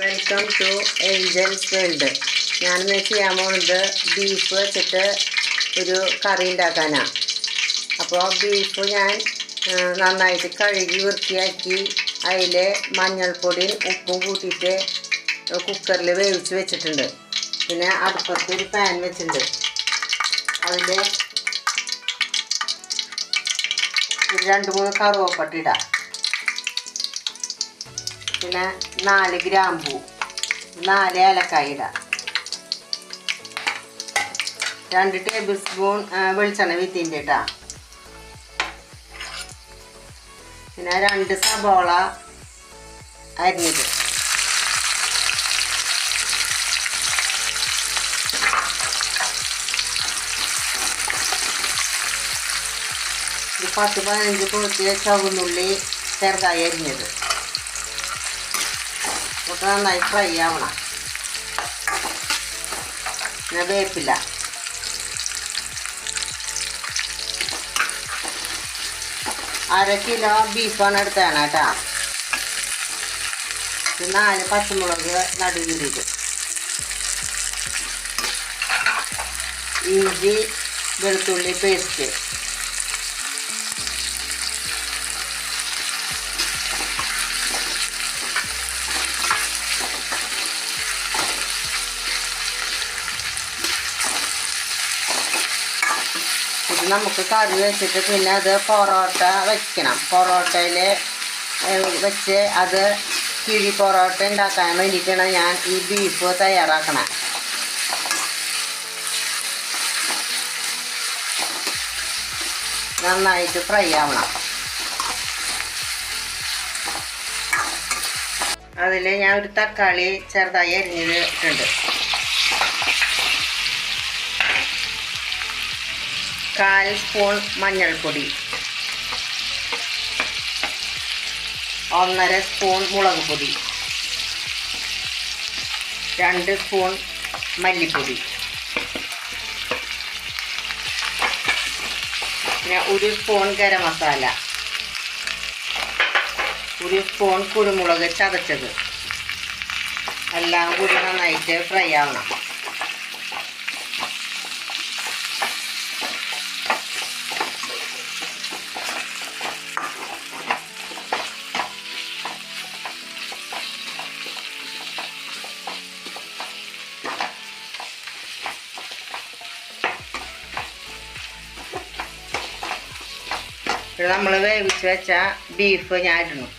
Welcome to Angeles world ഞാനിന്ന് ചെയ്യാൻ പോകുന്നത് ബീഫ് വെച്ചിട്ട് ഒരു കറി ഉണ്ടാക്കാനാണ് അപ്പോൾ ബീഫ് ഞാൻ നന്നായിട്ട് കഴുകി വൃത്തിയാക്കി അതിൽ മഞ്ഞൾപ്പൊടിയും ഉപ്പും കൂട്ടിയിട്ട് കുക്കറിൽ വേവിച്ച് വെച്ചിട്ടുണ്ട്. പിന്നെ അടുപ്പത്ത് ഒരു പാൻ വെച്ചിട്ടുണ്ട്. അതിൽ രണ്ട് മൂന്ന് കറുവപ്പട്ട ഇടാം. പിന്നെ നാല് ഗ്രാമ്പൂ നാല് ഏലക്കായ ഇടാം രണ്ട് ടേബിൾ സ്പൂൺ വെളിച്ചെണ്ണ വിത്തിന്റെ ഇട്ടാ പിന്നെ രണ്ട് സബോള അരിഞ്ഞത്. പത്ത് പതിനഞ്ച് പൊളിച്ച് ചുവന്നുള്ളി ചെറുതായി അരിഞ്ഞത്. ഒക്കെ നന്നായി ഫ്രൈ ആവണം പിന്നെ വേപ്പില്ല അര കിലോ ബീഫാണ് എടുത്താണ് കേട്ടോ. നാല് പച്ചമുളക് നടുവിട്ട് ഇഞ്ചി വെളുത്തുള്ളി പേസ്റ്റ് നമുക്ക് കറി വെച്ചിട്ട് പിന്നെ അത് പൊറോട്ട വെക്കണം. പൊറോട്ടയിൽ വെച്ച് അത് കിഴി പൊറോട്ട ഉണ്ടാക്കാൻ വേണ്ടിയിട്ടാണ് ഞാൻ ഈ ബീഫ് തയ്യാറാക്കണം. നന്നായിട്ട് ഫ്രൈ ആവണം. അതിൽ ഞാൻ ഒരു തക്കാളി ചെറുതായി അരിഞ്ഞത് കാൽ സ്പൂൺ മഞ്ഞൾപ്പൊടി. ഒന്നര സ്പൂൺ മുളക് പൊടി രണ്ട് സ്പൂൺ മല്ലിപ്പൊടി. പിന്നെ ഒരു സ്പൂൺ ഗരം മസാല. ഒരു സ്പൂൺ കുരുമുളക് ചതച്ചത്. എല്ലാം കൂടി നന്നായിട്ട് ഫ്രൈ ആവണം. ഇത് നമ്മൾ വേവിച്ച് വെച്ച ബീഫ് ഞാൻ ഇടണം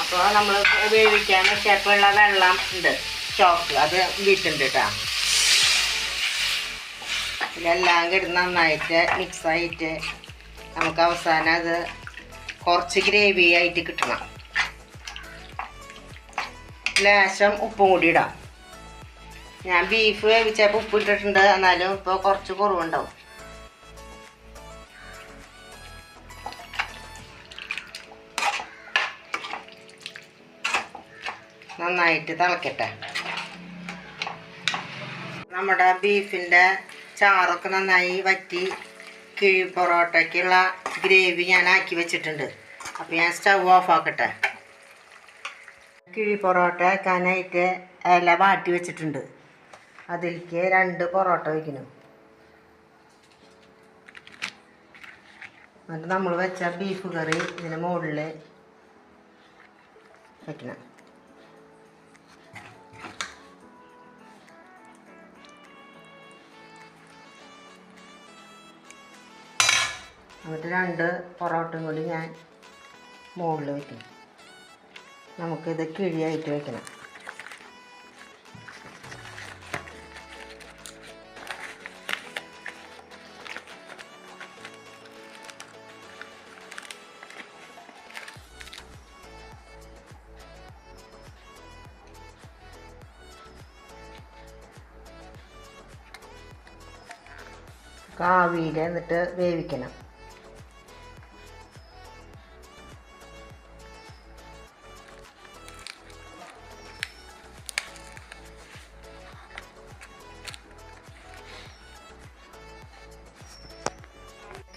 അപ്പോൾ നമ്മൾ വേവിക്കാൻ വെച്ചപ്പോഴുള്ള വെള്ളം ഉണ്ട്. സ്റ്റോക്ക് അത് വീട്ടുണ്ട് കേട്ടോ ഇതെല്ലാം കിടന്ന് നന്നായിട്ട് മിക്സായിട്ട് നമുക്ക് അവസാനം അത് കുറച്ച് ഗ്രേവി ആയിട്ട് കിട്ടണം. ലേശം ഉപ്പും കൂടി ഇടാം. ഞാൻ ബീഫ് വേവിച്ചപ്പോൾ ഉപ്പ് ഇട്ടിട്ടുണ്ട്. എന്നാലും ഇപ്പോൾ കുറച്ച് കുറവുണ്ടാവും. നന്നായിട്ട് തിളക്കട്ടെ. നമ്മുടെ ബീഫിന്റെ ചാറൊക്കെ നന്നായി വറ്റി കിഴി പൊറോട്ടയ്ക്കുള്ള ഗ്രേവി ഞാൻ ആക്കി വെച്ചിട്ടുണ്ട്. അപ്പോൾ ഞാൻ സ്റ്റൗ ഓഫ് ആക്കട്ടെ. കിഴി പൊറോട്ട വയ്ക്കാനായിട്ട് ഇല വാട്ടി വെച്ചിട്ടുണ്ട്. അതിലേക്ക് രണ്ട് പൊറോട്ട വയ്ക്കണം എന്നിട്ട് നമ്മൾ വെച്ച ബീഫ് കറി ഇതിന് മുകളിൽ വയ്ക്കണം എന്നിട്ട് രണ്ട് പൊറോട്ടയും കൂടി ഞാൻ മുകളിൽ വയ്ക്കും നമുക്കിത് കിഴിയായിട്ട് വയ്ക്കണം കാവിയിൽ എന്നിട്ട് വേവിക്കണം.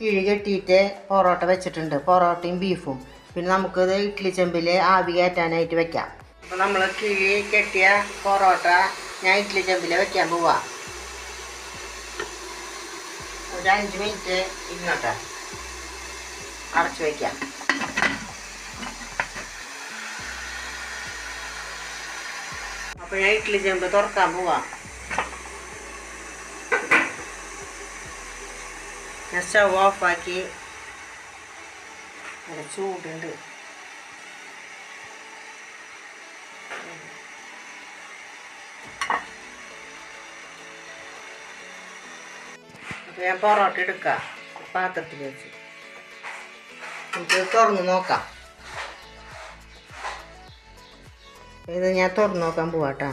കിഴി കെട്ടിയിട്ട് പൊറോട്ട വെച്ചിട്ടുണ്ട്. പൊറോട്ടയും ബീഫും. പിന്നെ നമുക്കിത് ഇഡ്ഡലി ചെമ്പിൽ ആവി കയറ്റാനായിട്ട് വെക്കാം. അപ്പോൾ നമ്മൾ കിഴി കെട്ടിയ പൊറോട്ട ഞാൻ ഇഡ്ഡലി ചെമ്പിൽ വെക്കാൻ പോവാ. ഒരു അഞ്ച് മിനിറ്റ് ഇരുന്നോട്ടെ. അടച്ചു വയ്ക്കാം അപ്പോൾ ഞാൻ ഇഡ്ഡലി ചെമ്പ് തുറക്കാൻ പോവാം. ഞാൻ സ്റ്റവ് ഓഫാക്കി നല്ല ചൂടുണ്ട് അപ്പോൾ ഞാൻ പൊറോട്ട എടുക്കാം. പാത്രത്തിൽ വെച്ച്. നമുക്ക് തുറന്ന് നോക്കാം. ഇത് ഞാൻ തുറന്ന് നോക്കാൻ പോവാട്ടാ.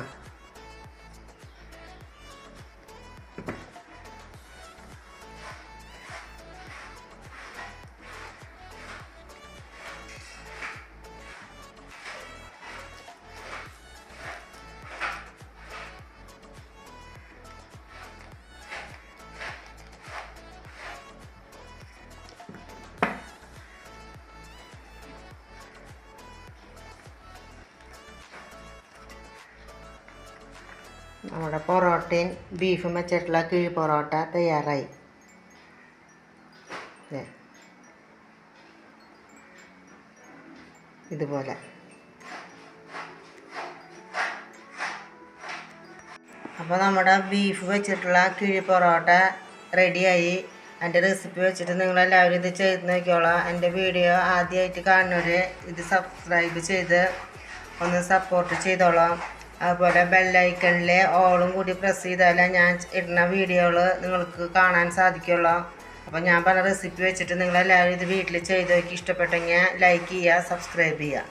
നമ്മുടെ പൊറോട്ടയും ബീഫും വെച്ചിട്ടുള്ള കിഴി പൊറോട്ട തയ്യാറായി. ഇതുപോലെ. അപ്പോൾ നമ്മുടെ ബീഫ് വെച്ചിട്ടുള്ള കിഴി പൊറോട്ട റെഡിയായി. എന്റെ റെസിപ്പി വെച്ചിട്ട് നിങ്ങളെല്ലാവരും ഇത് ചെയ്ത് നോക്കിയോളാം എന്റെ വീഡിയോ ആദ്യമായിട്ട് കാണുന്നവർ ഇത് സബ്സ്ക്രൈബ് ചെയ്ത് ഒന്ന് സപ്പോർട്ട് ചെയ്തോളാം. അതുപോലെ ബെല്ലൈക്കണിലെ ഓളും കൂടി പ്രസ് ചെയ്താലേ ഞാൻ ഇടുന്ന വീഡിയോകൾ നിങ്ങൾക്ക് കാണാൻ സാധിക്കുള്ളൂ. അപ്പോൾ ഞാൻ പല റെസിപ്പി വെച്ചിട്ട് നിങ്ങളെല്ലാവരും ഇത് വീട്ടിൽ ചെയ്ത് നോക്കി. ഇഷ്ടപ്പെട്ടെങ്കിൽ ലൈക്ക് ചെയ്യുക സബ്സ്ക്രൈബ് ചെയ്യുക.